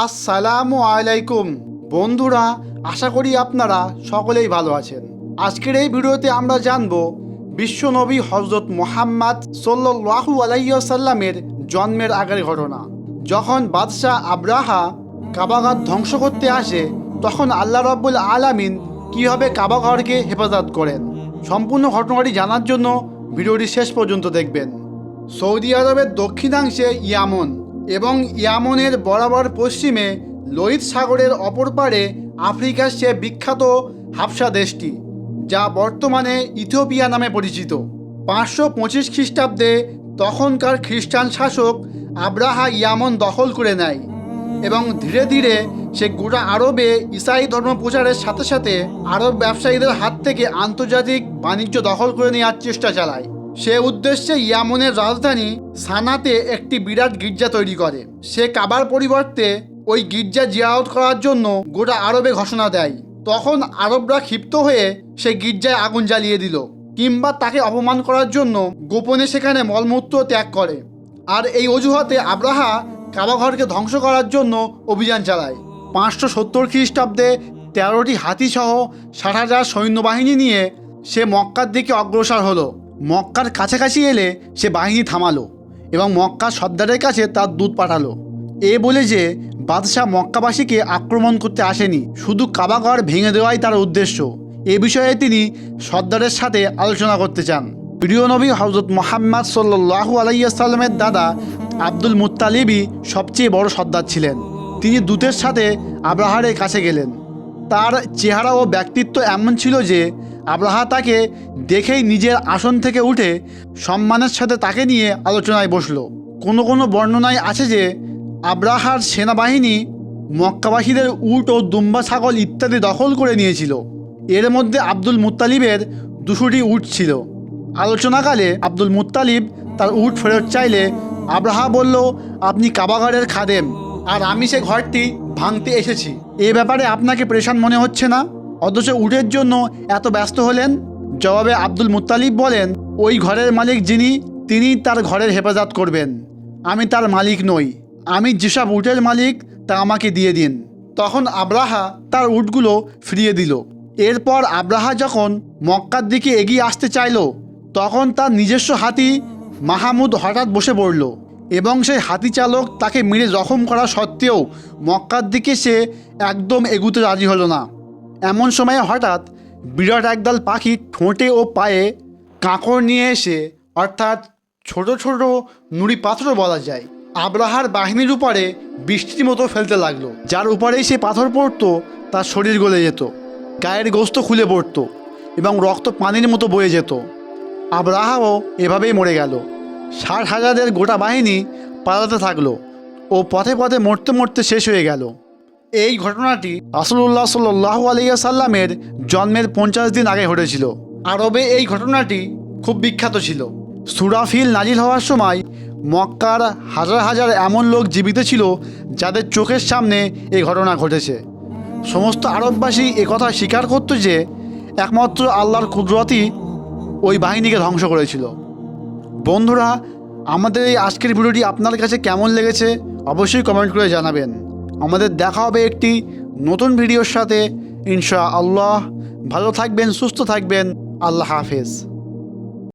আসসালামু আলাইকুম। বন্ধুরা, আশা করি আপনারা সকলেই ভালো আছেন। আজকের এই ভিডিওতে আমরা জানব, বিশ্বনবী হজরত মোহাম্মদ সাল্লাহু আলাইসাল্লামের জন্মের আগের ঘটনা। যখন বাদশাহ আব্রাহা কাবাঘর ধ্বংস করতে আসে, তখন আল্লাহ রাব্বুল আলামিন কীভাবে কাবাঘরকে হেফাজত করেন? সম্পূর্ণ ঘটনাটি জানার জন্য ভিডিওটি শেষ পর্যন্ত দেখবেন। সৌদি আরবের দক্ষিণাংশে ইয়ামন এবং ইয়ামনের বরাবর পশ্চিমে লোহিত সাগরের অপর পারে আফ্রিকার সে বিখ্যাত হাফসা দেশটি, যা বর্তমানে ইথিওপিয়া নামে পরিচিত। পাঁচশো পঁচিশ খ্রিস্টাব্দে তখনকার খ্রিস্টান শাসক আব্রাহা ইয়ামন দখল করে নেয় এবং ধীরে ধীরে সে গোটা আরবে ইসাই ধর্ম প্রচারের সাথে সাথে আরব ব্যবসায়ীদের হাত থেকে আন্তর্জাতিক বাণিজ্য দখল করে নেওয়ার চেষ্টা চালায়। সে উদ্দেশ্যে ইয়ামনের রাজধানী সানাতে একটি বিরাট গির্জা তৈরি করে। সে কাবার পরিবর্তে ওই গির্জা জিয়ারত করার জন্য গোটা আরবে ঘোষণা দেয়। তখন আরবরা ক্ষিপ্ত হয়ে সে গির্জায় আগুন জ্বালিয়ে দিল কিংবা তাকে অপমান করার জন্য গোপনে সেখানে মলমূত্র ত্যাগ করে। আর এই অজুহাতে আব্রাহা কাবাঘরকে ধ্বংস করার জন্য অভিযান চালায়। পাঁচশো সত্তর খ্রিস্টাব্দে তেরোটি হাতিসহ ষাট হাজার সৈন্যবাহিনী নিয়ে সে মক্কার দিকে অগ্রসর হলো। মক্কার কাছাকাছি এলে সে বাহিনী থামালো এবং মক্কার সর্দারের কাছে তার দূত পাঠালো। এ বলে যে, বাদশাহ মক্কাবাসীকে আক্রমণ করতে আসেনি, শুধু কাবাঘর ভেঙে দেওয়াই তার উদ্দেশ্য। এ বিষয়ে তিনি সর্দারের সাথে আলোচনা করতে চান। প্রিয় নবী হজরত মোহাম্মদ সাল্লু আলাইসাল্লামের দাদা আব্দুল মুত্তালিবই সবচেয়ে বড় সর্দার ছিলেন। তিনি দূতের সাথে আব্রাহারের কাছে গেলেন। তার চেহারা ও ব্যক্তিত্ব এমন ছিল যে আব্রাহা তাকে দেখেই নিজের আসন থেকে উঠে সম্মানের সাথে তাকে নিয়ে আলোচনায় বসল। কোনো কোনো বর্ণনায় আছে যে, আব্রাহার সেনাবাহিনী মক্কাবাসীদের উট ও দুম্বা ছাগল ইত্যাদি দখল করে নিয়েছিল। এর মধ্যে আব্দুল মুত্তালিবের দুশোটি উট ছিল। আলোচনাকালে আব্দুল মুত্তালিব তার উট ফেরত চাইলে আব্রাহা বলল, আপনি কাবাগারের খাদেম, আর আমি সে ঘরটি ভাঙতে এসেছি। এ ব্যাপারে আপনাকে প্রেশান মনে হচ্ছে না? অথচ উটের জন্য এত ব্যস্ত হলেন? জবাবে আব্দুল মুত্তালিব বলেন, ওই ঘরের মালিক যিনি তিনি তার ঘরের হেফাজত করবেন। আমি তার মালিক নই। আমি যেসব উটের মালিক, তা আমাকে দিয়ে দিন। তখন আব্রাহা তার উটগুলো ফিরিয়ে দিল। এরপর আব্রাহা যখন মক্কার দিকে এগিয়ে আসতে চাইল, তখন তার নিজস্ব হাতি মাহমুদ হঠাৎ বসে পড়ল এবং সেই হাতি চালক তাকে মেরে জখম করা সত্ত্বেও মক্কার দিকে সে একদম এগুতে রাজি হলো না। এমন সময় হঠাৎ বিরাট একদল পাখি ঠোঁটে ও পায়ে কাঁকড় নিয়ে এসে, অর্থাৎ ছোট ছোট নুড়ি পাথরও বলা যায় আব্রাহার বাহিনীর উপরে বৃষ্টির মতো ফেলতে লাগল। যার উপরেই সে পাথর পড়তো, তার শরীর গলে যেত, গায়ের গোস্ত খুলে পড়ত এবং রক্ত পানির মতো বয়ে যেত। আব্রাহাও এভাবেই মরে গেল। ষাট হাজারের গোটা বাহিনী পালাতে থাকল ও পথে পথে মরতে মরতে শেষ হয়ে গেল। এই ঘটনাটি রাসুল্লাহ সাল্লাহ আলিয়া সাল্লামের জন্মের পঞ্চাশ দিন আগে ঘটেছিল। আরবে এই ঘটনাটি খুব বিখ্যাত ছিল। সুরাফিল নাজিল হওয়ার সময় মক্কার হাজার হাজার এমন লোক জীবিত ছিল যাদের চোখের সামনে এই ঘটনা ঘটেছে। সমস্ত আরববাসী একথা স্বীকার করত যে, একমাত্র আল্লাহর কুদরতই ওই বাহিনীকে ধ্বংস করেছিল। বন্ধুরা, আমাদের এই আজকের ভিডিওটি আপনার কাছে কেমন লেগেছে অবশ্যই কমেন্ট করে জানাবেন। আমাদের দেখা হবে একটি নতুন ভিডিওর সাথে। ইনশা আল্লাহ ভালো থাকবেন, সুস্থ থাকবেন। আল্লাহ হাফেজ।